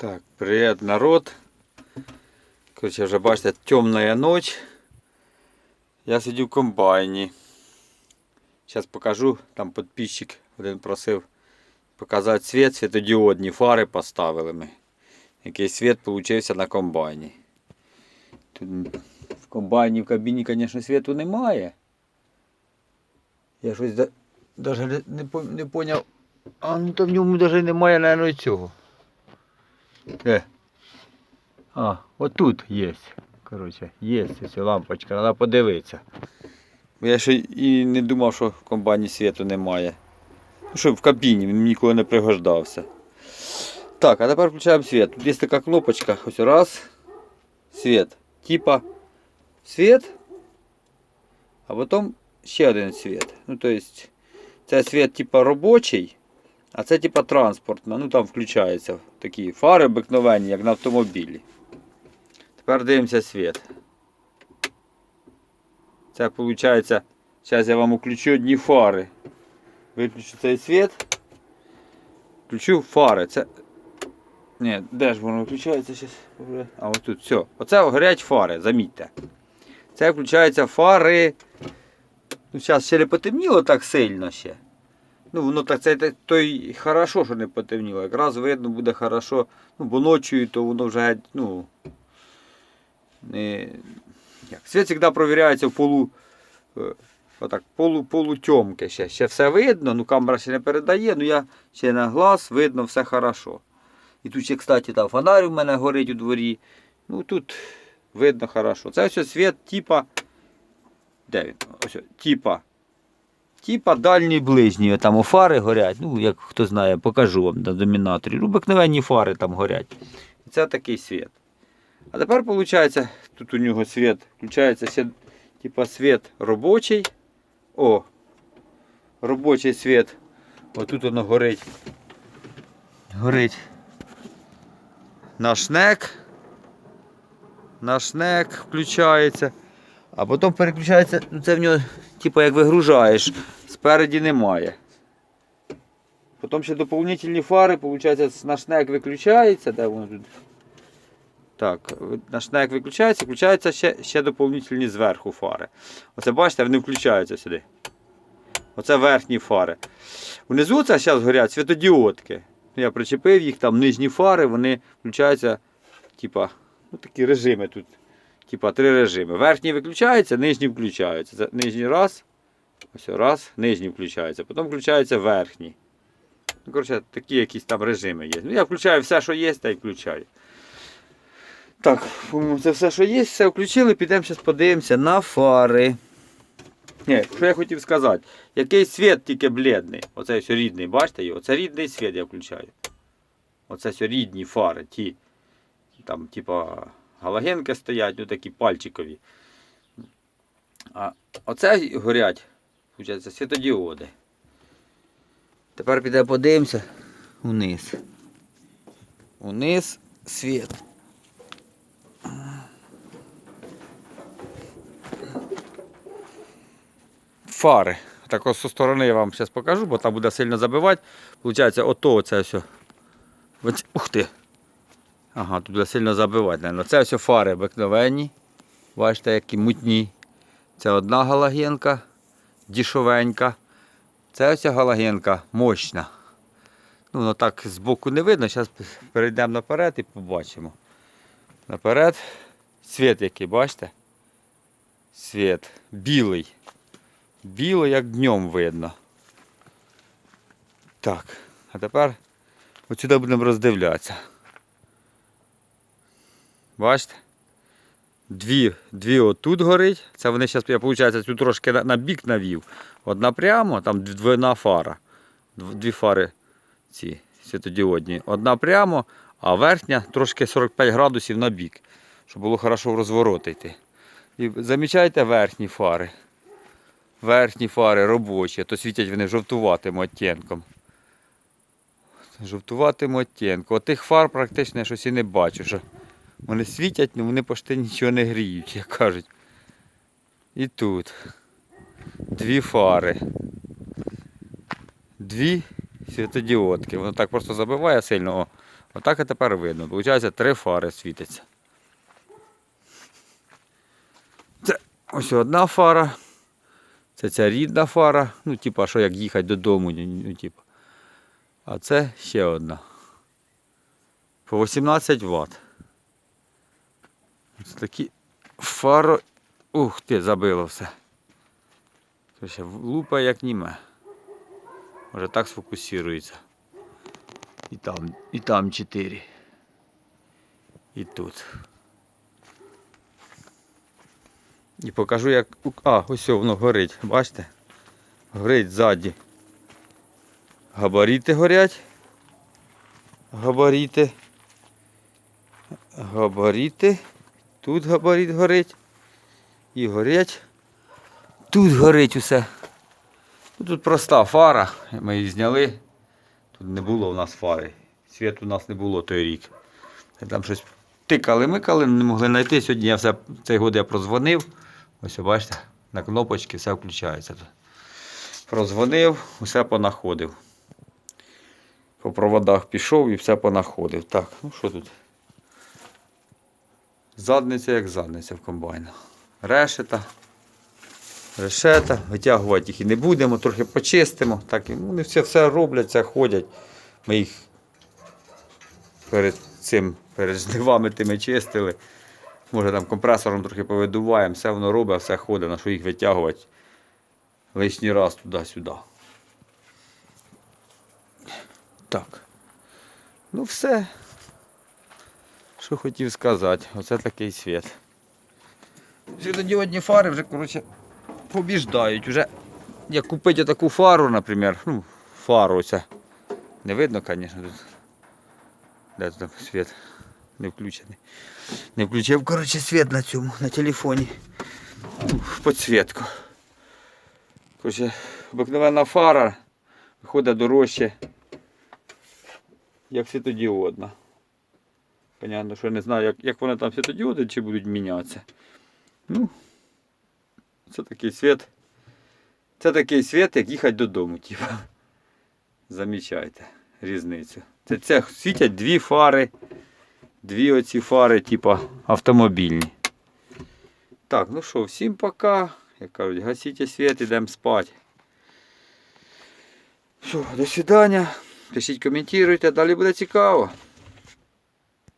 Так, привет, народ. Короче, вже бачите, темная ночь. Я сидів в комбайні. Зараз покажу, там підписчик один просив показати світ, світодіодні фари поставили ми. Який світ получився на комбайні. Тут в комбайні в кабіні, звісно, світу немає. Я щось даже не, поняв. А ну там в ньому навіть немає, мабуть, цього. Е. А, отут є. Коротше, є ось лампочка, треба подивитися. Я ще і не думав, що в комбайні світу немає. Ну, що в кабіні, він ніколи не пригождався. Так, а тепер включаємо світ. Тут є така кнопочка. Ось раз. Світ. Типа світ. А потім ще один світ. Ну, тобто, це світ типа робочий. А це типа транспортна, ну там включаються такі фари обикновенні, як на автомобілі. Тепер дивимося світ. Це виходить, зараз я вам включу одні фари. Виключу цей світ. Включу фари. Це. Ні, де ж воно виключається зараз? А ось тут, все. Оце горять фари, замітьте. Це включаються фари. Ну, зараз ще не потемніло так сильно ще. Ну, воно так це то й хорошо, що не потемніло. Якраз видно буде хорошо. Ну, бо ночою то воно вже ну. Не... Як? Світ завжди провіряється в полу. е, Отак, полу, полутьомки ще. Ще все видно, ну камера ще не передає, ну я ще на глаз видно все хорошо. І тут ще, кстати, там фонарь у мене горить у дворі. Ну тут видно хорошо. Це ось світ типа. Де він? Ось, типа. Типа дальні ближні, там у фари горять. Ну, як хто знає, покажу вам на домінаторі. Ну, Обикновенні фари там горять. Це такий світ. А тепер виходить, тут у нього світ, включається типа світ робочий. О, робочий світ. Отут воно горить. Горить. Наш нек. Наш нек включається. А потім переключається, ну це в нього, типу, як вигружаєш, спереді немає. Потім ще доповнительні фари, виходить, наш нек виключається, де воно тут. Так, наш нек виключається, включаються ще, ще доповнительні зверху фари. Оце бачите, вони включаються сюди. Оце верхні фари. Внизу це зараз горять світодіодки. Я причепив їх, там нижні фари, вони включаються, типа, ну такі режими тут. Типа три режими. Верхній виключається, нижній включаються. Це нижній раз. Ось раз, нижній включається. Потім включається верхній. Ну, коротше, такі якісь там режими є. Ну, я включаю все, що є, та й включаю. Так, це все, що є, все включили, підемо зараз подивимося на фари. Ні, що я хотів сказати. Який світ тільки бледний. Оце ось рідний, бачите його? Це рідний світ я включаю. Оце ось рідні фари, ті. Там, типа, галогенки стоять, ну такі пальчикові. А оце горять, виходить, світодіоди. Тепер піде подивимося униз. Униз світ. Фари. Так ось зі сторони я вам зараз покажу, бо там буде сильно забивати. Получається, ото оце все. Ух ти! Ага, тут буде сильно забивати, наверное. Це все фари обикновенні. Бачите, які мутні. Це одна галагенка, дішовенька. Це ось галагенка мощна. Ну, воно так збоку не видно. Зараз перейдемо наперед і побачимо. Наперед. Світ який, бачите? Світ. Білий. Білий, як днем видно. Так, а тепер отсюди будемо роздивлятися. Бачите? Дві, дві отут горить. Це вони зараз, я виходить, тут трошки на, бік навів. Одна прямо, там двойна фара. Дві фари ці світодіодні. Одна прямо, а верхня трошки 45 градусів на бік, щоб було хорошо в розвороти йти. І замічайте верхні фари. Верхні фари робочі, то світять вони жовтуватим оттінком. Жовтуватим оттінком. Отих фар практично я щось і не бачу. Що вони світять, але вони почти нічого не гріють, як кажуть. І тут. Дві фари. Дві світодіодки. Воно так просто забиває сильно. О, Отак і тепер видно. Получається, три фари світяться. Це ось одна фара. Це ця рідна фара. Ну, типа, що як їхати додому. Ну, типа. А це ще одна. По 18 Вт. Ось такі фаро. Ух ти, забило все. Короче, лупа як німе. Може так сфокусується. І там, і там 4. І тут. І покажу, як. А, ось воно горить. Бачите? Горить ззаді. Габаріти горять. Габаріти. Габаріти. Тут габарит горить. І горять. Тут горить усе. Ну, Тут проста фара. Ми її зняли. Тут не було у нас фари. Світу у нас не було той рік. Там щось тикали, микали, не могли знайти. Сьогодні я все, цей год я прозвонив. Ось бачите, на кнопочки все включається. Прозвонив, усе понаходив. По проводах пішов і все понаходив. Так, ну що тут? Задниця як задниця в комбайна. Решета. Решета. Витягувати їх і не будемо, трохи почистимо. Так, вони все, все роблять, це ходять. Ми їх перед цим, перед жнивами тими чистили. Може там компресором трохи повидуваємо, все воно робить, все ходить, на що їх витягувати лишній раз туди-сюди. Так. Ну все. Що хотів сказати, оце такий світ. Світодіодні фари вже, коротше, побіждають. Уже як купити таку фару, наприклад, ну, фару оця. Не видно, звісно, тут. Де тут світ не включений. Не включив, коротше, світ на цьому, на телефоні. В підсвітку. Коротше, обикновенна фара виходить дорожче, як світодіодна. Понятно, що я не знаю, як, як вони там світодіоди чи будуть мінятися. Ну, це такий світ. Це такий світ, як їхати додому, типу. Замічайте різницю. Це, це світять дві фари. Дві оці фари, типа автомобільні. Так, ну що, всім пока. Як кажуть, гасіть світ, ідемо спати. Все, до свидання. Пишіть, коментуйте, далі буде цікаво.